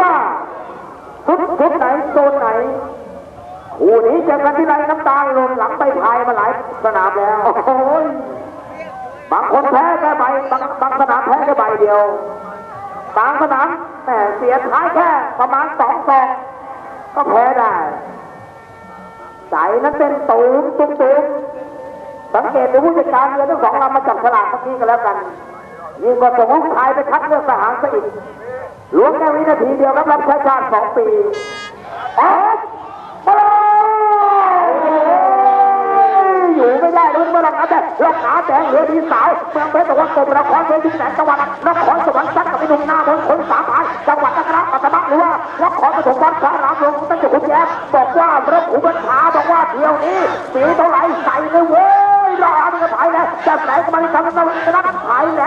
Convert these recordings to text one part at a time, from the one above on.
ว่าทุดทุดไหนโซนไหนคู่นี้เจอกันที่ไรน้ำตาหล่นหลังไปพายมาหลายสนามแล้วโอ้ยบางคนแพ้แค่ใบบางบางสนามแพ้แค่ใบเดียวบางสนามแหมเสียท้ายแค่ประมาณสองซองก็แพ้ได้ใจนั้นเป็นตูมตุ้มตุ้มสังเกตดูผู้จัดการเรือทั้งสองลำมาจับฉลากเมื่อกี้กันแล้วกัน ยิ่งกว่าส่งลูกชายไปคัดเลือกทหารซะอีกหลวงแค่วินาทีเดียวครับรับใช้ชาติสองปีออกมาอยู่ไม่ได้ลุ้นเมื่อลงน้ำแดงลงน้ำแดงเรือดีสาวเมืองเพชรบอกว่ากรมนครเวทีแสนจังหวัดนครสวรรค์ซัดกับไอ้หนุ่มหน้ามนคนสามพายจังหวัดนครปัตตานีหรือว่านครปฐมวัดพระรามหลวงตั้งแต่คุณแย้บอกว่าระขุนบัญชาบอกว่าเที่ยวนี้สีเท่าไหร่ใส่เลยเว้ยรออันก็ถ่ายแล้วจะแสงก็มาทำกันนักถ่ายแ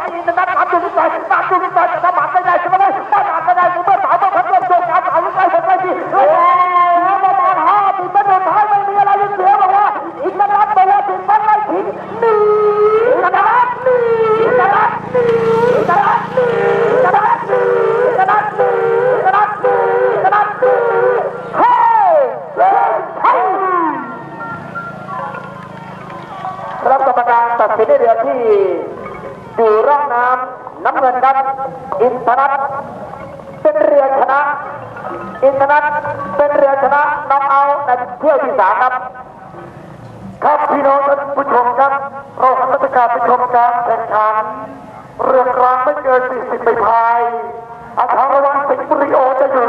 หนีอยู่ตอนนี้อินทนัทตามดูลูกต่อยตามดูลูกต่อยแต่ถ้าหมัดไม่ได้ใช่ไหมเลยถ้าหมัดไม่ได้คือเมื่อสาวเบอร์เพชรเริ่มโจมการสาวลูกไล่บนไล่ที่โอ้โหประมาณห้าปีเป็นสุดท้ายไม่มีอะไรยังเหลือบอกว่าอินทนัทบอกว่าถึงมันไล่ทิ้งหนีอินทนัทหนีอินทนัทหนีอินทนัทหนีอินทนัทหนีอินทนัทหนีอินทนัทหนีอินทนัทหนีเฮ้ยเฮ้ยเฮ้ยคณะกรรมการตัดสินในเรือที่ อยู่ร่องน้ำน้ำเงินครับอินทนัทเป็นเรือชนะ อินทนัทเป็นเรือชนะน้องเอาในเที่ยวที่สามครับครับพี่น้องท่านผู้ชมครับเราทำราชการไปชมการแข่งขันเรือกลางไม่เกิน40ไปพายอาคารระวังสิงห์บุรีโอจะอยู่